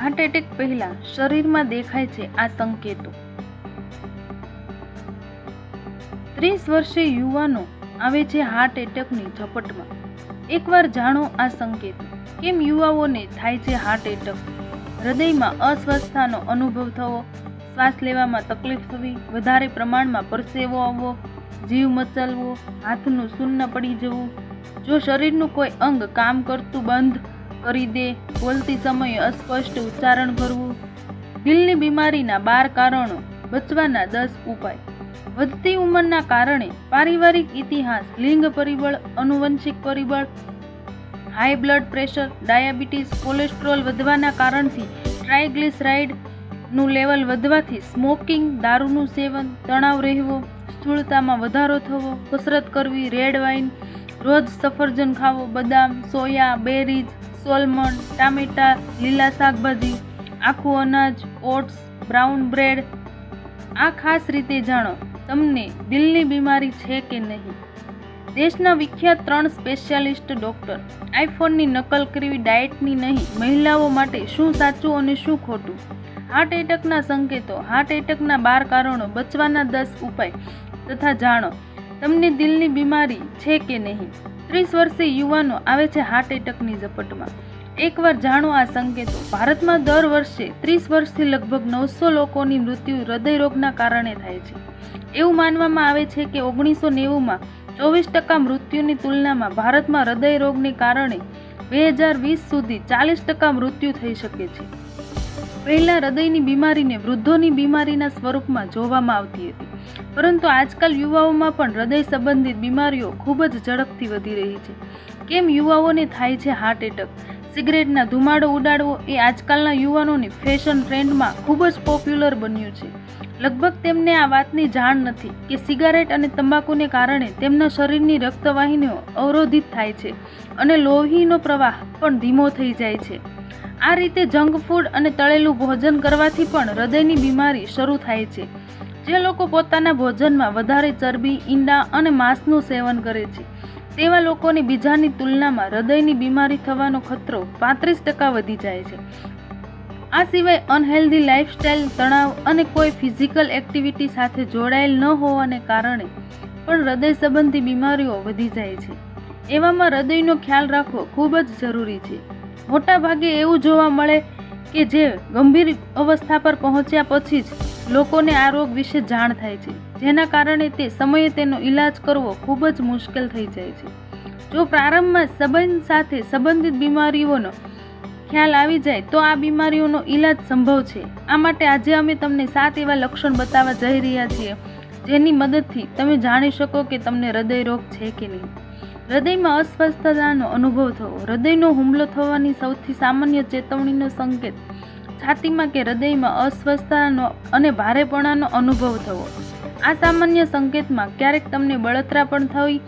Heart attack પહેલા શરીરમાં દેખાય છે આ સંકેતો. ત્રીસ વર્ષે યુવાનો આવે છે હાર્ટ એટેકની ઝપટમાં. એકવાર જાણો આ સંકેતો. કેમ યુવાઓને થાય છે હાર્ટ એટેક હૃદયમાં અસ્વસ્થતાનો અનુભવ થવો, શ્વાસ લેવામાં તકલીફ થવી, વધારે પ્રમાણમાં પરસેવો આવવો, જીવ મચલવો હાથનું શૂન્ય પડી જવું. જો શરીરનું કોઈ અંગ કામ કરતું બંધ કરી દે બોલતી સમયે અસ્પષ્ટ ઉચ્ચારણ કરવું દિલની બીમારીના બાર કારણો બચવાના દસ ઉપાય. વધતી ઉંમરના કારણે પારિવારિક ઇતિહાસ, લિંગ પરિબળ અનુવંશિક પરિબળ, high blood pressure, diabetes, cholesterol વધવાના કારણથી ટ્રાયગ્લિસરાઇડનું લેવલ વધવાથી સ્મોકિંગ, દારૂનું સેવન, તણાવ રહેવો, સ્થૂળતામાં વધારો થવો, કસરત કરવી, રેડ વાઇન, રોજ સફરજન ખાવો, બદામ, સોયા બેરીઝ સોલમન, ટામેટા, લીલા શાકભાજી, આખું અનાજ, ઓટ્સ, બ્રાઉન બ્રેડ. આ ખાસ રીતે જાણો, તમને દિલની બીમારી છે કે નહીં? દેશના વિખ્યાત ત્રણ સ્પેશિયાલિસ્ટ ડૉક્ટર, આઈફોનની નકલ કરવી ડાયટની નહીં, મહિલાઓ માટે શું સાચું અને શું ખોટું? હાર્ટ એટેકના સંકેતો, હાર્ટ એટેકના બાર કારણો, બચવાના દસ ઉપાય, તથા જાણો, તમને દિલની બીમારી છે કે નહીં? ત્રીસ વર્ષે યુવાનો આવે છે હાર્ટ એટેકની ઝપટમાં. એકવાર જાણો આ સંકેતો. ભારતમાં દર વર્ષે ત્રીસ વર્ષથી લગભગ નવસો લોકોની મૃત્યુ હૃદયરોગના કારણે થાય છે. એવું માનવામાં આવે છે કે ઓગણીસો નેવુંમાં ચોવીસ ટકા મૃત્યુની તુલનામાં ભારતમાં હૃદયરોગને કારણે બે હજાર વીસ સુધી ચાલીસ ટકા મૃત્યુ થઈ શકે છે. પહેલાં હૃદયની બીમારીને વૃદ્ધોની બીમારીના સ્વરૂપમાં જોવામાં આવતી હતી. પરંતુ આજકાલ યુવાઓમાં પણ હૃદય સંબંધિત બીમારીઓ ખૂબ જ ઝડપથી વધી રહી છે. કેમ યુવાઓને થાય છે હાર્ટ એટેક સિગરેટના ધુમાડો ઉડાડવો એ આજકાલના યુવાનોની ફેશન ટ્રેન્ડમાં ખૂબ જ પોપ્યુલર બન્યું છે. લગભગ તેમને આ વાતની જાણ નથી કે સિગારેટ અને તંબાકુને કારણે તેમના શરીરની રક્તવાહિનીઓ અવરોધિત થાય છે અને લોહીનો પ્રવાહ પણ ધીમો થઈ જાય છે. આ રીતે જંક ફૂડ અને તળેલું ભોજન કરવાથી પણ હૃદયની બીમારી શરૂ થાય છે. જે લોકો પોતાના ભોજનમાં વધારે ચરબી, ઈંડા અને માંસનું સેવન કરે છે. તેવા લોકોની બીજાની તુલનામાં હૃદયની બીમારી થવાનો ખતરો પાંત્રીસ ટકા વધી જાય છે. આ સિવાય અનહેલ્ધી લાઇફસ્ટાઇલ તણાવ અને કોઈ ફિઝિકલ એક્ટિવિટી સાથે જોડાયેલ ન હોવાને કારણે પણ હૃદય સંબંધી બીમારીઓ વધી જાય છે. એવામાં હૃદયનો ખ્યાલ રાખવો ખૂબ જ જરૂરી છે. મોટા ભાગે એવું જોવા મળે કે જે ગંભીર અવસ્થા પર પહોંચ્યા પછી જ લોકોને આ રોગ વિશે જાણ થાય છે. જેના કારણે તે સમયે તેનો ઈલાજ કરવો ખૂબ જ મુશ્કેલ થઈ જાય છે. જો પ્રારંભમાં સંબંધ સાથે સંબંધિત બીમારીઓનો ખ્યાલ આવી જાય, તો આ બીમારીઓનો ઈલાજ સંભવ છે. આ માટે આજે અમે તમને સાત એવા લક્ષણ બતાવવા જઈ રહ્યા છીએ, જેની મદદથી તમે જાણી શકો કે તમને હૃદય રોગ છે કે નહીં. હૃદયમાં અસ્વસ્થતાનો અનુભવ થવો, હૃદયનો હુમલો થવાની સૌથી સામાન્ય ચેતવણીનો સંકેત, છાતીમાં કે હૃદયમાં અસ્વસ્થતાનો અને ભારેપણાનો અનુભવ થવો. આ સામાન્ય સંકેતમાં ક્યારેક તમને બળતરા પણ થઈ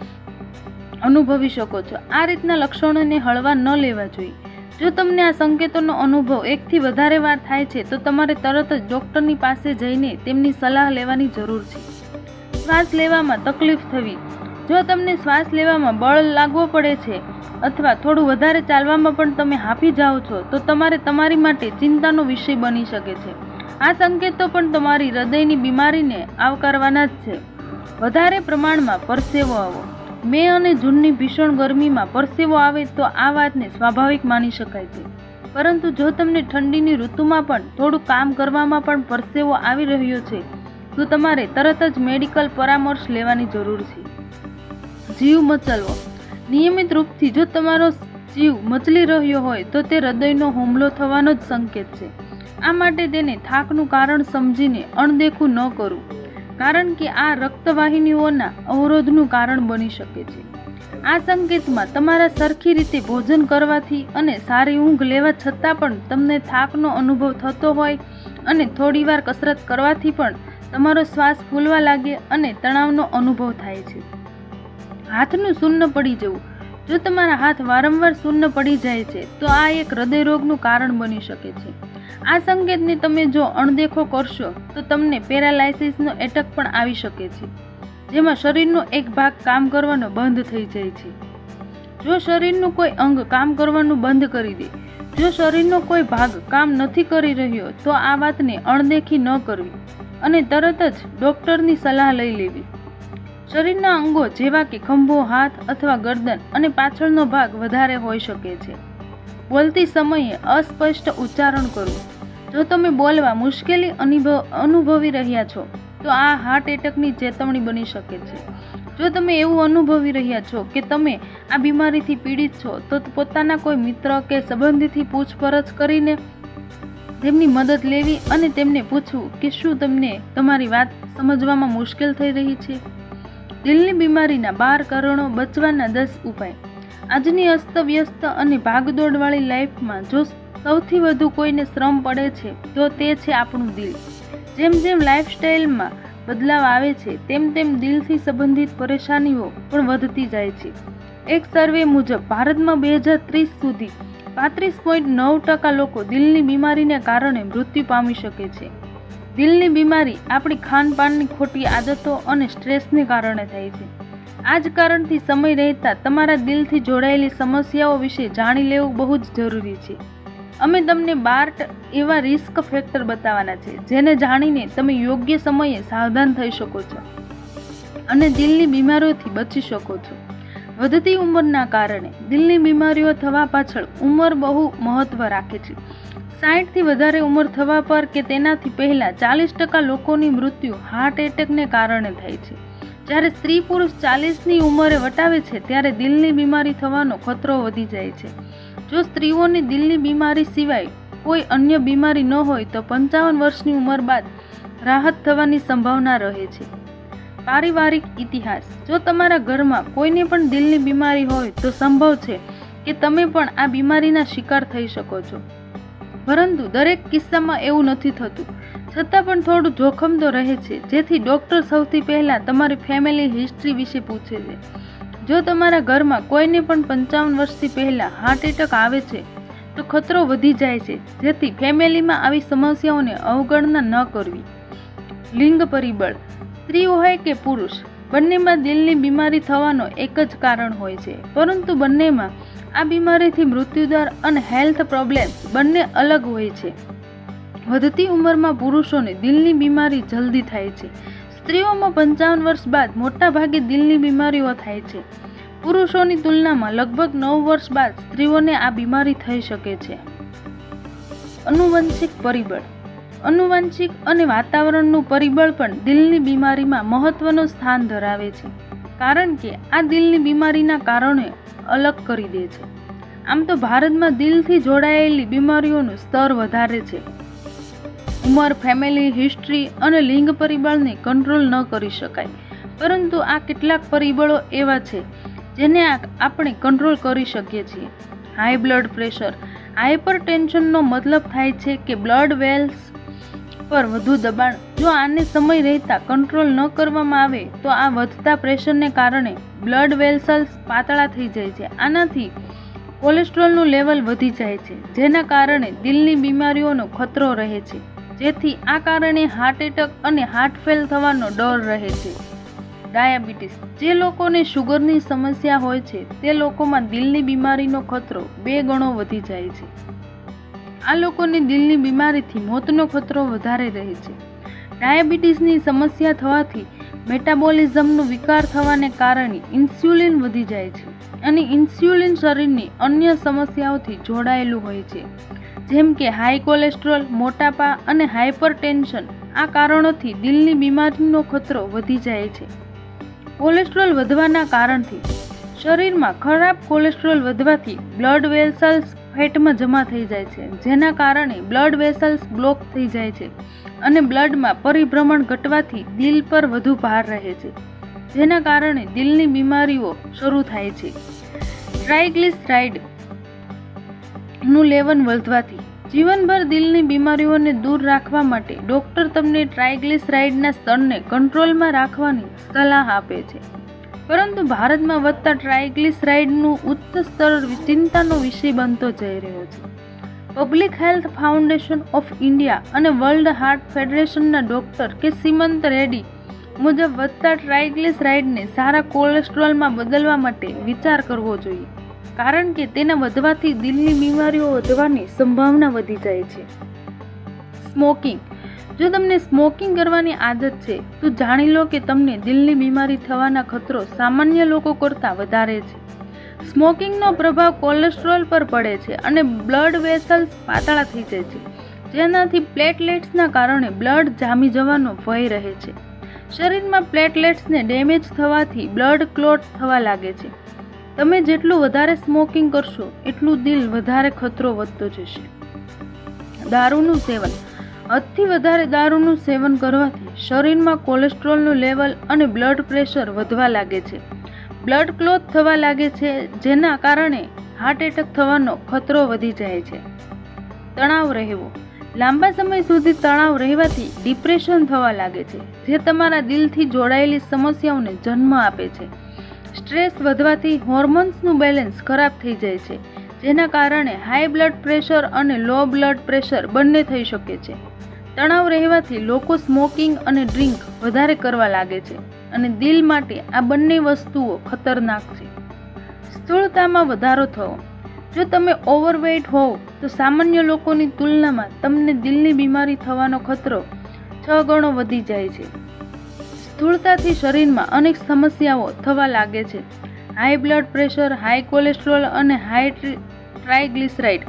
અનુભવી શકો છો. આ રીતના લક્ષણોને હળવા ન લેવા જોઈએ. જો તમને આ સંકેતોનો અનુભવ એકથી વધારે વાર થાય છે, તો તમારે તરત જ ડૉક્ટરની પાસે જઈને તેમની સલાહ લેવાની જરૂર છે. શ્વાસ લેવામાં તકલીફ થવી જો તમને શ્વાસ લેવામાં બળ લાગવો પડે છે અથવા થોડું વધારે ચાલવામાં પણ તમે હાંફી જાઓ છો, તો તમારે તમારી માટે ચિંતાનો વિષય બની શકે છે. આ સંકેતો પણ તમારી હૃદયની બીમારીને આવકારવાના જ છે. વધારે પ્રમાણમાં પરસેવો આવો. મે અને જૂનની ભીષણ ગરમીમાં પરસેવો આવે તો આ વાતને સ્વાભાવિક માની શકાય છે. પરંતુ જો તમને ઠંડીની ઋતુમાં પણ થોડું કામ કરવામાં પણ પરસેવો આવી રહ્યો છે, તો તમારે તરત જ મેડિકલ પરામર્શ લેવાની જરૂર છે. જીવ મચલવો નિયમિત રૂપથી જો તમારો જીવ મચલી રહ્યો હોય તો તે હૃદયનો હુમલો થવાનો જ સંકેત છે. આ માટે તેને થાકનું કારણ સમજીને અણદેખું ન કરવું, કારણ કે આ રક્તવાહિનીઓના અવરોધનું કારણ બની શકે છે. આ સંકેતમાં તમારા સરખી રીતે ભોજન કરવાથી અને સારી ઊંઘ લેવા છતાં પણ તમને થાકનો અનુભવ થતો હોય અને થોડીવાર કસરત કરવાથી પણ તમારો શ્વાસ ફૂલવા લાગે અને તણાવનો અનુભવ થાય છે. હાથનું શૂન્ય પડી જવું. જો તમારા હાથ વારંવાર શૂન્ય પડી જાય છે, તો આ એક હૃદયરોગનું કારણ બની શકે છે. આ સંકેતને તમે જો અણદેખો કરશો, તો તમને પેરાલાઇસિસનો એટક પણ આવી શકે છે, જેમાં શરીરનો એક ભાગ કામ કરવાનો બંધ થઈ જાય છે. જો શરીરનું કોઈ અંગ કામ કરવાનું બંધ કરી દે, જો શરીરનો કોઈ ભાગ કામ નથી કરી રહ્યો, તો આ વાતને અણદેખી ન કરવી. અને તરત જ ડૉક્ટરની સલાહ લઈ લેવી. શરીરના અંગો જેવા કે ખંભો, હાથ અથવા ગરદન અને પાછળનો ભાગ વધારે હોઈ શકે છે. બોલતી સમયે અસ્પષ્ટ ઉચ્ચારણ કરવું જો તમે બોલવા મુશ્કેલી અનુભવ રહ્યા છો, તો આ હાર્ટ એટેકની ચેતવણી બની શકે છે. જો તમે એવું અનુભવી રહ્યા છો કે તમે આ બીમારીથી પીડિત છો, તો પોતાના કોઈ મિત્ર કે સંબંધીથી પૂછપરછ કરીને તેમની મદદ લેવી અને તેમને પૂછવું કે શું તમને તમારી વાત સમજવામાં મુશ્કેલ થઈ રહી છે? દિલની બીમારીના બાર કારણો બચવાના દસ ઉપાય. આજની અસ્તવ્યસ્ત અને ભાગદોડવાળી લાઈફમાં જો સૌથી વધુ કોઈને શ્રમ પડે છે, તો તે છે આપણું દિલ. જેમ જેમ લાઈફસ્ટાઈલમાં બદલાવ આવે છે, તેમ તેમ દિલથી સંબંધિત પરેશાનીઓ પણ વધતી જાય છે. એક સર્વે મુજબ, ભારતમાં બે હજાર ત્રીસ સુધી પાંત્રીસ પોઈન્ટ નવ ટકા લોકો દિલની બીમારીને કારણે મૃત્યુ પામી શકે છે. દિલની બીમારી આપણી ખાનપાનની ખોટી આદતો અને સ્ટ્રેસને કારણે થાય છે. આ જ કારણથી સમય રહેતા તમારા દિલથી જોડાયેલી સમસ્યાઓ વિશે જાણી લેવું બહુ જ જરૂરી છે. અમે તમને બાર્ટ એવા રિસ્ક ફેક્ટર બતાવવાના છે, જેને જાણીને તમે યોગ્ય સમયે સાવધાન થઈ શકો છો અને દિલની બીમારીઓથી બચી શકો છો. વધતી ઉંમરના કારણે દિલની બીમારીઓ થવા પાછળ ઉંમર બહુ મહત્ત્વ રાખે છે. સાઠથી વધારે ઉંમર થવા પર કે તેનાથી પહેલાં ચાલીસ ટકા લોકોની મૃત્યુ હાર્ટ એટેકને કારણે થાય છે. જ્યારે સ્ત્રી પુરુષ ચાલીસની ઉંમરે વટાવે છે ત્યારે દિલની બીમારી થવાનો ખતરો વધી જાય છે. જો સ્ત્રીઓની દિલની બીમારી સિવાય કોઈ અન્ય બીમારી ન હોય તો પંચાવન વર્ષની ઉંમર બાદ રાહત થવાની સંભાવના રહે છે. પારિવારિક ઇતિહાસ. જો તમારા ઘરમાં કોઈને પણ દિલની બીમારી હોય તો સંભવ છે કે તમે પણ આ બીમારીના શિકાર થઈ શકો છો. પરંતુ દરેક કિસ્સામાં એવું નથી થતું. છતાં પણ થોડું જોખમ તો રહે છે, જેથી ડૉક્ટર સૌથી પહેલાં તમારી ફેમિલી હિસ્ટ્રી વિશે પૂછે છે. જો તમારા ઘરમાં કોઈને પણ પંચાવન વર્ષથી પહેલાં હાર્ટ એટેક આવે છે, તો ખતરો વધી જાય છે, જેથી ફેમિલીમાં આવી સમસ્યાઓને અવગણના ન કરવી. લિંગ પરિબળ. સ્ત્રી હોય કે પુરુષ, બંનેમાં દિલની બીમારી થવાનો એક જ કારણ હોય છે. પરંતુ બંનેમાં આ બીમારીથી મૃત્યુદર અને હેલ્થ પ્રોબ્લેમ્સ બંને અલગ હોય છે. વધતી ઉંમરમાં પુરુષોને દિલની બીમારી જલ્દી થાય છે. સ્ત્રીઓમાં પંચાવન વર્ષ બાદ મોટા ભાગે દિલની બીમારીઓ થાય છે. પુરુષોની તુલનામાં લગભગ નવ વર્ષ બાદ સ્ત્રીઓને આ બીમારી થઈ શકે છે. અનુવંશિક પરિબળ અનુવાંશિક અને વાતાવરણનું પરિબળ પણ દિલની બીમારીમાં મહત્વનું સ્થાન ધરાવે છે. કારણ કે આ દિલની બીમારીના કારણે અલગ કરી દે છે. આમ તો ભારતમાં દિલથી જોડાયેલી બીમારીઓનું સ્તર વધારે છે. ઉંમર, ફેમિલી, હિસ્ટ્રી અને લિંગ પરિબળને કંટ્રોલ ન કરી શકાય. પરંતુ આ કેટલાક પરિબળો એવા છે જેને આપણે કંટ્રોલ કરી શકીએ છીએ. હાઈ બ્લડ પ્રેશર હાઇપર ટેન્શનનો મતલબ થાય છે કે બ્લડ વેલ્સ પર વધુ દબાણ. જો આને સમય રહેતા કંટ્રોલ ન કરવામાં આવે, તો આ વધતા પ્રેશરને કારણે બ્લડ વેલ્સલ્સ પાતળા થઈ જાય છે. આનાથી કોલેસ્ટ્રોલનું લેવલ વધી જાય છે, જેના કારણે દિલની બીમારીઓનો ખતરો રહે છે. જેથી આ કારણે હાર્ટ એટેક અને હાર્ટ ફેલ થવાનો ડર રહે છે. ડાયાબિટીસ. જે લોકોને શુગરની સમસ્યા હોય છે, તે લોકોમાં દિલની બીમારીનો ખતરો બે ગણો વધી જાય છે. આ લોકોને દિલની બીમારીથી મોતનો ખતરો વધારે રહે છે. ડાયાબિટીસની સમસ્યા થવાથી મેટાબોલિઝમનો વિકાર થવાને કારણે ઇન્સ્યુલિન વધી જાય છે અને ઇન્સ્યુલિન શરીરની અન્ય સમસ્યાઓથી જોડાયેલું હોય છે. જેમ કે હાઈ કોલેસ્ટ્રોલ, મોટાપા અને હાઇપરટેન્શન આ કારણોથી દિલની બીમારીનો ખતરો વધી જાય છે. કોલેસ્ટ્રોલ વધવાના કારણથી શરીરમાં ખરાબ કોલેસ્ટ્રોલ વધવાથી બ્લડ વેસલ્સ ફેટમાં જમા થઈ જાય છે, જેના કારણે બ્લડ વેસલ્સ બ્લોક થઈ જાય છે અને બ્લડમાં પરિભ્રમણ ઘટવાથી દિલ પર વધુ ભાર રહે છે, જેના કારણે દિલની બીમારીઓ શરૂ થાય છે. ટ્રાઇગ્લિસરાઇડનું લેવન વધવાથી જીવનભર દિલની બીમારીઓને દૂર રાખવા માટે ડૉક્ટર તમને ટ્રાઇગ્લિસરાઇડના સ્તરને કંટ્રોલમાં રાખવાની સલાહ આપે છે. પરંતુ ભારતમાં વધતા ટ્રાયગ્લિસરાઇડનું ઉચ્ચ સ્તર ચિંતાનો વિષય બનતો જઈ રહ્યો છે. Public health foundation of India અને વર્લ્ડ હાર્ટ ફેડરેશનના ડૉક્ટર કે સીમંત રેડ્ડી મુજબ વધતા ટ્રાયગ્લિસરાઇડને સારા કોલેસ્ટ્રોલમાં બદલવા માટે વિચાર કરવો જોઈએ, કારણ કે તેના વધવાથી દિલની બીમારીઓ વધવાની સંભાવના વધી જાય છે. સ્મોકિંગ જો તમને સ્મોકિંગ કરવાની આદત છે, તો જાણી લો કે તમને દિલની બીમારી થવાના ખતરો સામાન્ય લોકો કરતાં વધારે છે. સ્મોકિંગનો પ્રભાવ કોલેસ્ટ્રોલ પર પડે છે અને બ્લડ વેસલ્સ પાતળા થઈ જાય છે. જેનાથી પ્લેટલેટ્સના કારણે બ્લડ જામી જવાનો ભય રહે છે. શરીરમાં પ્લેટલેટ્સને ડેમેજ થવાથી બ્લડ ક્લોટ થવા લાગે છે. તમે જેટલું વધારે સ્મોકિંગ કરશો, એટલું દિલ વધારે ખતરો વધતો જશે. દારૂનું સેવન. હદથી વધારે દારૂનું સેવન કરવાથી શરીરમાં કોલેસ્ટ્રોલનું લેવલ અને બ્લડ પ્રેશર વધવા લાગે છે. બ્લડ ક્લોથ થવા લાગે છે, જેના કારણે હાર્ટ એટેક થવાનો ખતરો વધી જાય છે. તણાવ રહેવો. લાંબા સમય સુધી તણાવ રહેવાથી ડિપ્રેશન થવા લાગે છે, જે તમારા દિલથી જોડાયેલી સમસ્યાઓને જન્મ આપે છે. સ્ટ્રેસ વધવાથી હોર્મોન્સનું બેલેન્સ ખરાબ થઈ જાય છે, જેના કારણે હાઈ બ્લડ પ્રેશર અને લો બ્લડ પ્રેશર બંને થઈ શકે છે. તણાવ રહેવાથી લોકો સ્મોકિંગ અને ડ્રિંક વધારે કરવા લાગે છે અને દિલ માટે આ બંને વસ્તુઓ ખતરનાક છે. સ્થૂળતામાં વધારો થવો. જો તમે ઓવરવેઇટ હોવ, તો સામાન્ય લોકોની તુલનામાં તમને દિલની બીમારી થવાનો ખતરો છ ગણો વધી જાય છે. સ્થૂળતાથી શરીરમાં અનેક સમસ્યાઓ થવા લાગે છે. High blood pressure, high cholesterol અને હાઈ ટ્રાયગ્લિસરાઇડ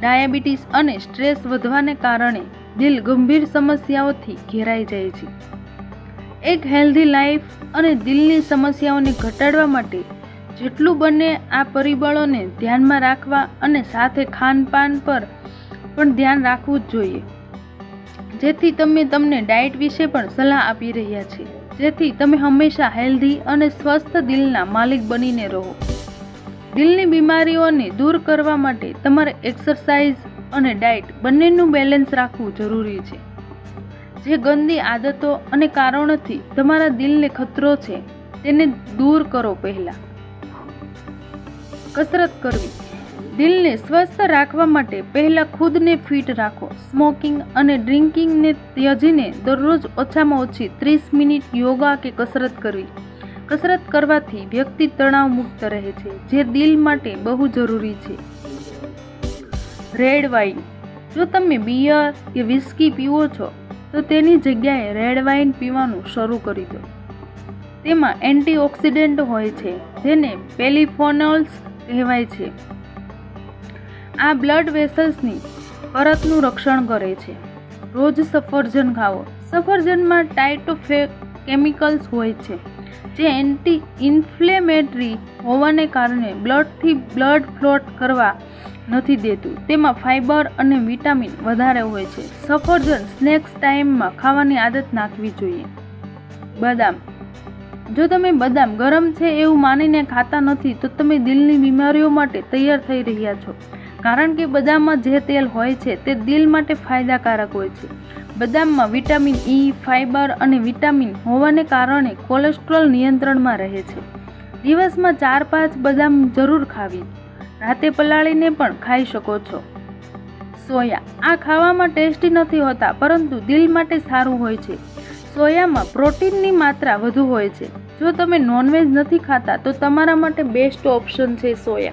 ડાયાબિટીસ અને સ્ટ્રેસ વધવાને કારણે દિલ ગંભીર સમસ્યાઓથી ઘેરાઈ જાય છે. એક હેલ્ધી લાઈફ અને દિલની સમસ્યાઓને ઘટાડવા માટે જેટલું બને આ પરિબળોને ધ્યાનમાં રાખવા અને સાથે ખાનપાન પર પણ ધ્યાન રાખવું જ જોઈએ. જેથી તમે તમને ડાયટ વિશે પણ સલાહ આપી રહ્યા છે. જેથી તમે હંમેશા હેલ્ધી અને સ્વસ્થ દિલના માલિક બનીને રહો. દિલની બીમારીઓને દૂર કરવા માટે તમારે એક્સરસાઇઝ અને ડાયટ બંનેનું બેલેન્સ રાખવું જરૂરી છે. જે ગંદી આદતો અને કારણોથી તમારા દિલને ખતરો છે, તેને દૂર કરો પહેલાં. કસરત કરવી. દિલને સ્વસ્થ રાખવા માટે પહેલાં ખુદને ફિટ રાખો. સ્મોકિંગ અને ડ્રિંકિંગને ત્યજીને દરરોજ ઓછામાં ઓછી ત્રીસ મિનિટ યોગા કે કસરત કરવી. કસરત કરવાથી વ્યક્તિ તણાવ મુક્ત રહે છે, જે દિલ માટે બહુ જરૂરી છે. રેડ વાઇન જો તમે બિયર કે વિસ્કી પીવો છો, તો તેની જગ્યાએ રેડ વાઇન પીવાનું શરૂ કરી દો. તેમાં એન્ટીઓક્સિડન્ટ હોય છે, જેને પેલિફોનોલ્સ કહેવાય છે. આ બ્લડ વેસલ્સની પરતનું રક્ષણ કરે છે. રોજ સફરજન ખાવો સફરજનમાં ટાઇટોફે કેમિકલ્સ હોય છે. જે એન્ટી ઇન્ફ્લેમેટરી હોવાને કારણે બ્લડથી બ્લડ ફ્લોટ કરવા નથી દેતું. તેમાં ફાઇબર અને વિટામિન વધારે હોય છે. સફરજન સ્નેક્સ ટાઈમમાં ખાવાની આદત નાખવી જોઈએ. બદામ. જો તમે બદામ ગરમ છે એવું માનીને ખાતા નથી, તો તમે દિલની બીમારીઓ માટે તૈયાર થઈ રહ્યા છો. કારણ કે બદામમાં જે તેલ હોય છે તે દિલ માટે ફાયદાકારક હોય છે. બદામમાં વિટામિન ઈ ફાઇબર અને વિટામિન હોવાને કારણે કોલેસ્ટ્રોલ નિયંત્રણમાં રહે છે. દિવસમાં ચાર પાંચ બદામ જરૂર ખાવી. રાતે પલાળીને પણ ખાઈ શકો છો. સોયા. આ ખાવામાં ટેસ્ટી નથી હોતા, પરંતુ દિલ માટે સારું હોય છે. સોયામાં પ્રોટીનની માત્રા વધુ હોય છે. જો તમે નોનવેજ નથી ખાતા, તો તમારા માટે બેસ્ટ ઓપ્શન છે સોયા.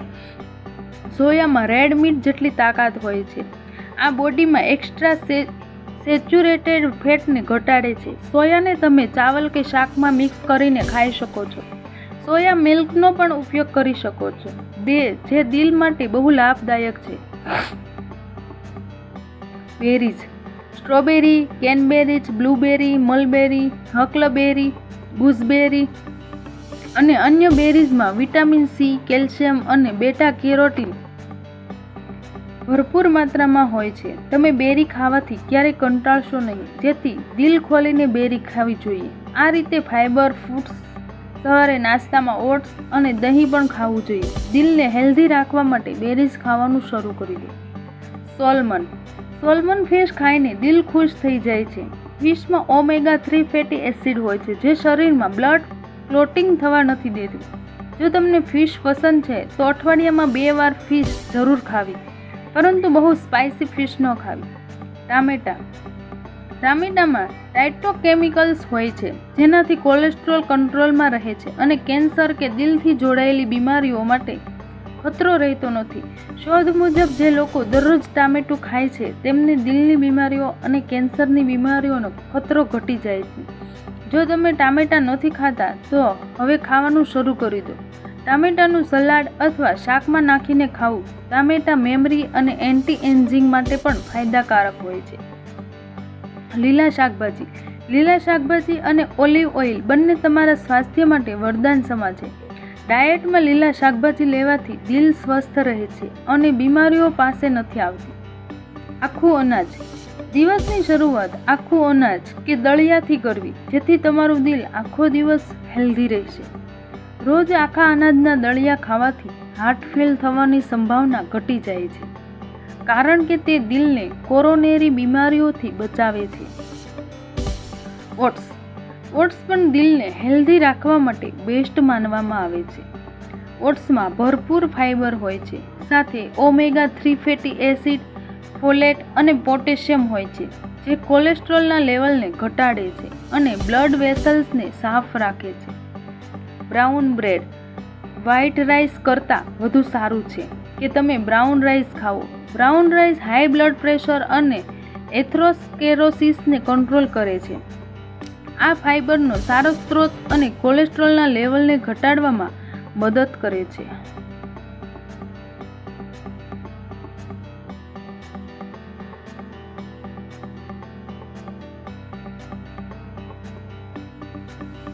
સોયામાં રેડ મીટ જેટલી તાકાત હોય છે. આ બોડીમાં એક્સ્ટ્રા સેચ્યુરેટેડ ફેટને ઘટાડે છે. સોયાને તમે ચાવલ કે શાકમાં મિક્સ કરીને ખાઈ શકો છો. સોયા મિલ્કનો પણ ઉપયોગ કરી શકો છો. બે જે દિલ માટે બહુ લાભદાયક છે. Berries. Strawberry cranberries blueberry, mulberry, huckleberry, gooseberry અને અન્ય બેરીઝમાં વિટામિન સી, કેલ્શિયમ અને બેટા કેરોટીન ભરપૂર માત્રામાં હોય છે. તમે બેરી ખાવાથી ક્યારેય કંટાળશો નહીં. જેથી દિલ ખોલીને બેરી ખાવી જોઈએ. આ રીતે ફાઇબર ફૂડ્સ, સવારે નાસ્તામાં ઓટ્સ અને દહીં પણ ખાવું જોઈએ. દિલને હેલ્ધી રાખવા માટે બેરીઝ ખાવાનું શરૂ કરી દો. સોલમન. સોલમન ફિશ ખાઈને દિલ ખુશ થઈ જાય છે. ફિશમાં ઓમેગા થ્રી ફેટી એસિડ હોય છે, જે શરીરમાં બ્લડ ક્લોટિંગ થવા નથી દેતું. જો તમને ફિશ પસંદ છે, તો અઠવાડિયામાં બે વાર ફિશ જરૂર ખાવી. પરંતુ બહુ સ્પાઇસી ફિશ ન ખાવી. ટામેટા. ટામેટામાં ટાઇટોકેમિકલ્સ હોય છે, જેનાથી કોલેસ્ટ્રોલ કંટ્રોલમાં રહે છે અને કેન્સર કે દિલથી જોડાયેલી બીમારીઓ માટે ખતરો રહેતો નથી. શોધ મુજબ, જે લોકો દરરોજ ટામેટું ખાય છે, તેમને દિલની બીમારીઓ અને કેન્સરની બીમારીઓનો ખતરો ઘટી જાય છે. જો તમે ટામેટાં નથી ખાતા, તો હવે ખાવાનું શરૂ કરી દો. ટામેટાનું સલાડ અથવા શાકમાં નાખીને ખાવું ટામેટા મેમરી અને એન્ટી એન્જિંગ માટે પણ ફાયદાકારક હોય છે. લીલા શાકભાજી. લીલા શાકભાજી અને ઓલિવ ઓઇલ બંને તમારા સ્વાસ્થ્ય માટે વરદાન સમા છે. ડાયટમાં લીલા શાકભાજી લેવાથી દિલ સ્વસ્થ રહે છે અને બીમારીઓ પાસે નથી આવતી. આખું અનાજ. દિવસની શરૂઆત આખું અનાજ કે દળિયાથી કરવી, જેથી તમારું દિલ આખો દિવસ હેલ્ધી રહેશે. રોજ આખા અનાજના દળિયા ખાવાથી હાર્ટ ફેલ થવાની સંભાવના ઘટી જાય છે. કારણ કે તે દિલને કોરોનેરી બીમારીઓથી બચાવે છે. ઓટ્સ. ઓટ્સ પણ દિલને હેલ્ધી રાખવા માટે બેસ્ટ માનવામાં આવે છે. ઓટ્સમાં ભરપૂર ફાઇબર હોય છે. સાથે omega three fatty acid, folate અને પોટેશિયમ હોય છે, જે કોલેસ્ટ્રોલના લેવલને ઘટાડે છે અને બ્લડ વેસલ્સને સાફ રાખે છે. Brown bread. વ્હાઇટ રાઈસ કરતાં વધુ સારું છે કે તમે બ્રાઉન રાઈસ ખાઓ. Brown rice high blood pressure અને એથ્રોસ્કેરોસિસને કંટ્રોલ કરે છે. આ ફાઇબરનો સારો સ્ત્રોત અને કોલેસ્ટ્રોલના લેવલને ઘટાડવામાં મદદ કરે છે.